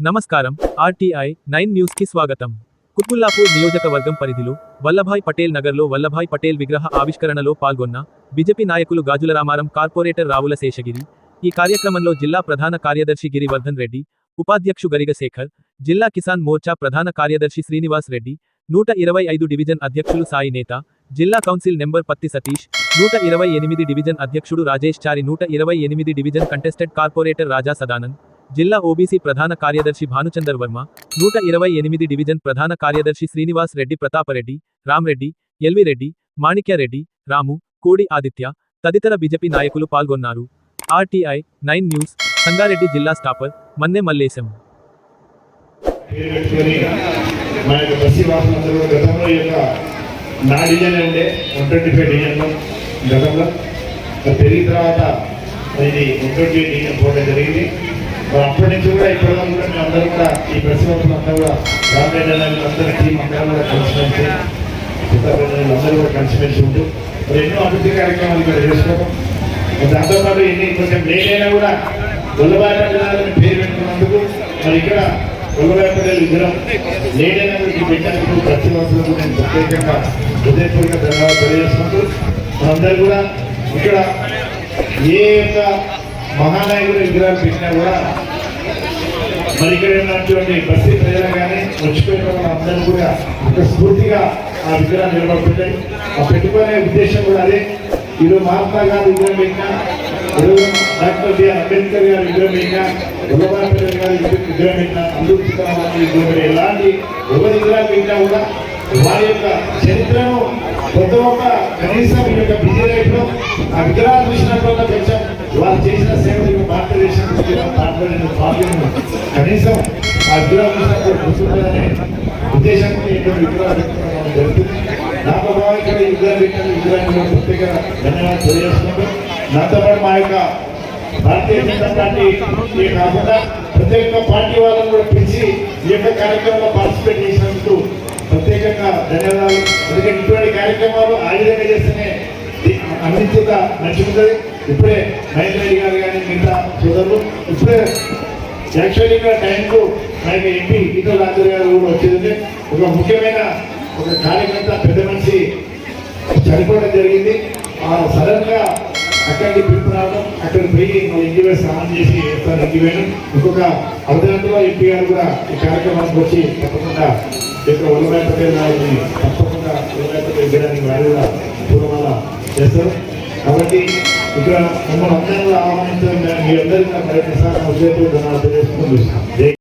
నమస్కారం. RTI nine న్యూస్కి స్వాగతం. కుత్బుల్లాపూర్ నియోజకవర్గం పరిధిలో వల్లభాయ్ పటేల్ నగర్లో వల్లభాయ్ పటేల్ విగ్రహ ఆవిష్కరణలో పాల్గొన్న బీజేపీ నాయకులు గాజుల రామారం కార్పొరేటర్ రావుల శేషగిరి ఈ కార్యక్రమంలో జిల్లా ప్రధాన కార్యదర్శి గిరివర్ధన్ రెడ్డి ఉపాధ్యక్షు గరిగ శేఖర్ జిల్లా కిసాన్ మోర్చా ప్రధాన కార్యదర్శి శ్రీనివాస్ రెడ్డి నూట ఇరవై ఐదు డివిజన్ అధ్యక్షులు సాయి నేత జిల్లా కౌన్సిల్ నెంబర్ పత్తి సతీష్ నూట ఇరవై ఎనిమిది డివిజన్ అధ్యక్షుడు రాజేష్ చారి నూట ఇరవై ఎనిమిది division contested corporator Raja Sadanand జిల్లా ఓబీసీ ప్రధాన కార్యదర్శి భానుచందర్ వర్మ నూట ఇరవై ఎనిమిది డివిజన్ ప్రధాన కార్యదర్శి శ్రీనివాస్ రెడ్డి ప్రతాపరెడ్డి రామ్రెడ్డి ఎల్విరెడ్డి మాణిక్యారెడ్డి రాము కోడి ఆదిత్య తదితర బీజేపీ నాయకులు పాల్గొన్నారు. ఆర్టీఐ నైన్ న్యూస్ సంగారెడ్డి జిల్లా స్టాపర్ మన్నె మల్లేశం. నా డిజైన్ ఉండే వన్ ట్వంటీ ఫైవ్ డిజైన్లో గతంలో పెరిగిన తర్వాత ఇది వన్ ట్వంటీ డిజైన్ పోవడం జరిగింది. అప్పటి నుంచి కూడా ఇప్పటి వరకు కూడా మేము అందరూ కూడా ఈ బస్సీ అంతా కూడా రామరెడ్డి అన్న అందరి టీం అందరం కూడా కలిసిమెలిసి ఉత్తరప్రదేశ్ అందరూ కూడా కలిసిమెలిసి ఉంటూ మరి ఎన్నో అభివృద్ధి కార్యక్రమాలు ఇక్కడ చేసుకోవడం. దాంతోపాటు ఎన్ని కొంచెం లేట్ కూడా గొల్లబాయి పేరు పెట్టుకున్నందుకు మరి ఇక్కడ గొల్లబాయి విగ్రహం లేట్ కూడా పెట్టినందుకు ప్రతి ఒక్కరికి నేను ప్రత్యేకంగా హృదయపూర్వక ధన్యవాదాలు తెలియజేసుకుంటూ మనందరూ కూడా ఇక్కడ ఏ యొక్క మహానాయకుడు విగ్రహాలు పెట్టినా కూడా మరి ఇక్కడ ఉన్నటువంటి బస్తీ ప్రజలు కానీ వచ్చిపోయిన అందరూ కూడా ఒక స్ఫూర్తిగా ఆ విగ్రహాలు నిలబడుతుంటాయి ఆ పెట్టుకునే ఉద్దేశం కూడా అదే. ఈరోజు మహాత్మా గాంధీ విగ్రహం పెట్టినా ఈరోజు డాక్టర్ బిఆర్ అంబేద్కర్ గారి విగ్రహం పెట్టినా వల్లభాయ్ పటేల్ గారి విగ్రహం పెట్టినా అబ్దుల్ విగ్రహం ఎలాంటి ఎవరి విగ్రహాలు పెట్టినా కూడా వారి యొక్క చరిత్రను ప్రతి ఒక్క కనీసం ఈ యొక్క బిజీ లైఫ్లో ఆ విగ్రహాలు చూసినప్పుడు కొంచెం చేసిన సేవలు భారతదేశం దాంట్లో భాగ్యం కనీసం ఆ విగ్రహం చూసినప్పుడు ఉద్దేశంతో ఈ విగ్రహాలు పెట్టుకోవడం జరుగుతుంది. నాతో ఇక్కడ పెట్టిన విగ్రహాన్ని ధన్యవాదాలు తెలియజేసుకుంటూ నాతో పాటు మా యొక్క భారతీయ జనతా పార్టీ కాకుండా ప్రతి ఒక్క పార్టీ వాళ్ళని కూడా పిలిచి ఈ యొక్క కార్యక్రమంలో పార్టిసిపేట్ చేసినందుకు ప్రత్యేకంగా ధన్యవాదాలు. ఎందుకంటే ఇటువంటి కార్యక్రమాలు ఆ విధంగా చేస్తేనే నచ్చుతుంది ఇప్పుడే మహేంద్ర రెడ్డి గారు కానీ మిగతా సోదరులు ఇప్పుడే యాక్చువల్గా టైంకు మనకి ఎంపీ ఈటల రాజు గారు కూడా వచ్చేది ఒక ముఖ్యమైన ఒక కార్యకర్త పెద్ద మనిషి చనిపోవడం జరిగింది. ఆ సడన్గా అక్కడికి పిలుపు రావడం అక్కడికి పోయి మన ఇంటి స్నానం చేసి వేస్తారు ఇంటి ఇంకొక అర్ధగంటలో ఎంపీ గారు కూడా ఈ కార్యక్రమానికి వచ్చి తప్పకుండా ఇక్కడ వల్లభాయ్ పటేల్ గారిని తప్పకుండా వల్లభాయ్ పటేల్ గారిని వారు కూడా పూర్వమాల చేస్తారు. కాబట్టి ఇక్కడ మమ్మల్ని అందరూ ఆహ్వానించడం మీ అందరికీ మరొకసారి ఉద్యోగం తెలియజేసుకుని చూస్తాం